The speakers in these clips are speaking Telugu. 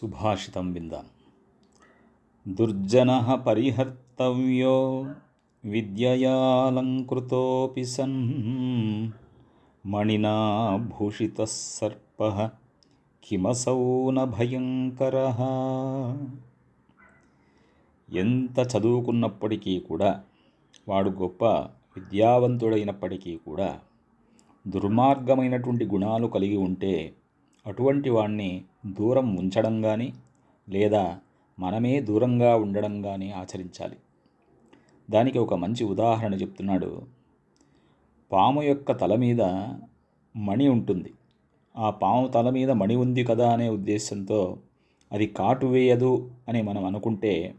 సుభాషితం విందాం. దుర్జన పరిహర్తవ్యో విద్యయాలంకృతోపి సన్ మణినా భూషిత సర్ప కిమసౌ భయంకర. ఎంత చదువుకున్నప్పటికీ కూడా వాడు గొప్ప విద్యావంతుడైనప్పటికీ కూడా దుర్మార్గమైనటువంటి గుణాలు కలిగి ఉంటే అటువంటి వాణ్ణి దూరం ఉంచడం కానీ లేదా మనమే దూరంగా ఉండడం కానీ ఆచరించాలి. దానికి ఒక మంచి ఉదాహరణ చెప్తున్నాడు. పాము యొక్క తల మీద మణి ఉంటుంది. ఆ పాము తల మీద మణి ఉంది కదా అనే ఉద్దేశంతో అది కాటు వేయదు అని మనం అనుకుంటే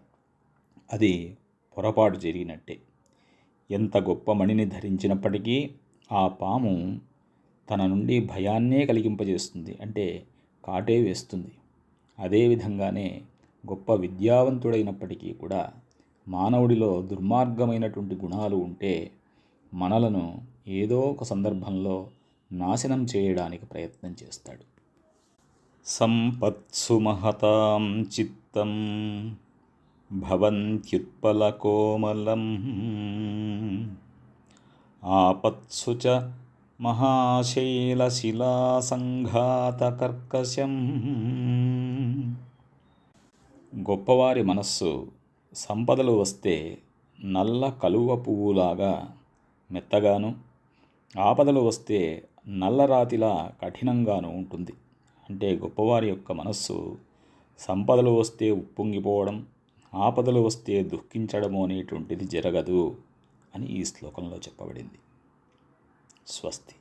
అది పొరపాటు జరిగినట్టే. ఎంత గొప్ప మణిని ధరించినప్పటికీ ఆ పాము తన నుండి భయాన్నే కలిగింపజేస్తుంది. అంటే కాటే వేస్తుంది. అదేవిధంగానే గొప్ప విద్యావంతుడైనప్పటికీ కూడా మానవుడిలో దుర్మార్గమైనటువంటి గుణాలు ఉంటే మనలను ఏదో ఒక సందర్భంలో నాశనం చేయడానికి ప్రయత్నం చేస్తాడు. సంపత్సు మహతాం చిత్తం భవంత్యుత్పలకోమలం ఆపత్సు చ మహాశైలశిలాసంఘాతకర్కశం. గొప్పవారి మనస్సు సంపదలు వస్తే నల్ల కలువ పువ్వులాగా మెత్తగాను ఆపదలు వస్తే నల్లరాతిలా కఠినంగాను ఉంటుంది. అంటే గొప్పవారి యొక్క మనస్సు సంపదలు వస్తే ఉప్పొంగిపోవడం ఆపదలు వస్తే దుఃఖించడము అనేటువంటిది జరగదు అని ఈ శ్లోకంలో చెప్పబడింది. स्वस्ति।